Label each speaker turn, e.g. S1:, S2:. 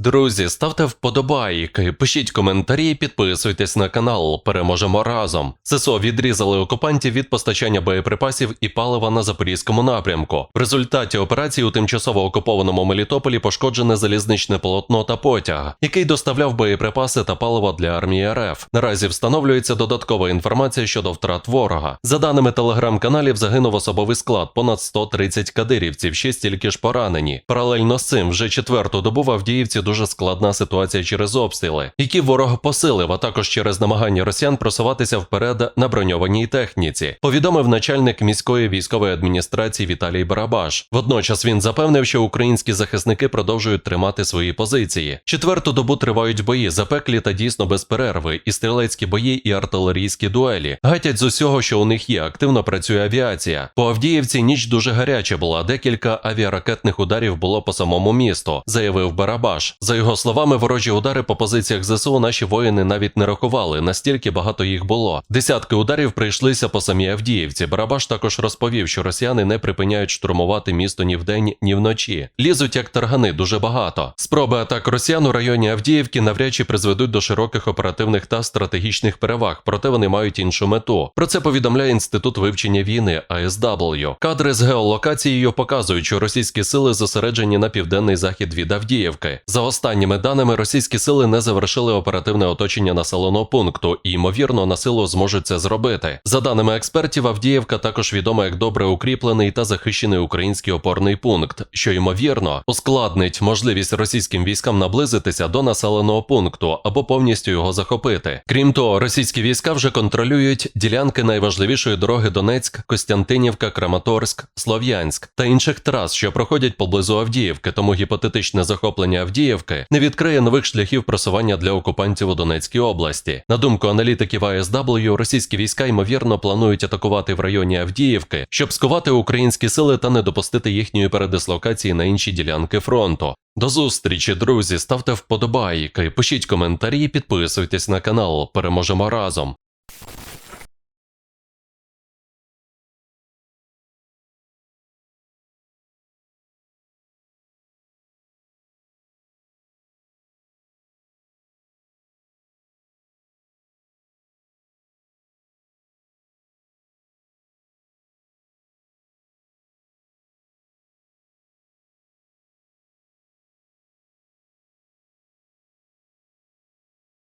S1: Друзі, ставте вподобайки, пишіть коментарі, підписуйтесь на канал. Переможемо разом. ССО відрізали окупантів від постачання боєприпасів і палива на запорізькому напрямку. В результаті операції у тимчасово окупованому Мелітополі пошкоджене залізничне полотно та потяг, який доставляв боєприпаси та паливо для армії РФ. Наразі встановлюється додаткова інформація щодо втрат ворога. За даними телеграм-каналів, загинув особовий склад понад 130 кадирівців, ще стільки ж поранені. Паралельно з цим вже четверту добу в Авдіївці дуже складна ситуація через обстріли, які ворог посилив, а також через намагання росіян просуватися вперед на броньованій техніці. Повідомив начальник міської військової адміністрації Віталій Барабаш. Водночас він запевнив, що українські захисники продовжують тримати свої позиції. Четверту добу тривають бої, запеклі та дійсно без перерви, і стрілецькі бої, і артилерійські дуелі. Гатять з усього, що у них є. Активно працює авіація. По Авдіївці ніч дуже гаряча була. Декілька авіаракетних ударів було по самому місту, заявив Барабаш. За його словами, ворожі удари по позиціях ЗСУ наші воїни навіть не рахували, настільки багато їх було. Десятки ударів прийшлися по самій Авдіївці. Барабаш також розповів, що росіяни не припиняють штурмувати місто ні вдень, ні вночі. Лізуть як таргани дуже багато. Спроби атак росіян у районі Авдіївки навряд чи призведуть до широких оперативних та стратегічних переваг, проте вони мають іншу мету. Про це повідомляє інститут вивчення війни ASW. Кадри з геолокацією показують, що російські сили зосереджені на південний захід від Авдіївки. За останніми даними, російські сили не завершили оперативне оточення населеного пункту і, ймовірно, на силу зможуть це зробити. За даними експертів, Авдіївка також відома як добре укріплений та захищений український опорний пункт, що ймовірно ускладнить можливість російським військам наблизитися до населеного пункту або повністю його захопити. Крім того, російські війська вже контролюють ділянки найважливішої дороги Донецьк, Костянтинівка, Краматорськ, Слов'янськ та інших трас, що проходять поблизу Авдіївки. Тому гіпотетичне захоплення Авдіївки не відкриє нових шляхів просування для окупантів у Донецькій області. На думку аналітиків АСW, російські війська ймовірно планують атакувати в районі Авдіївки, щоб скувати українські сили та не допустити їхньої передислокації на інші ділянки фронту. До зустрічі, друзі. Ставте вподобайки, пишіть коментарі, підписуйтесь на канал. Переможемо разом.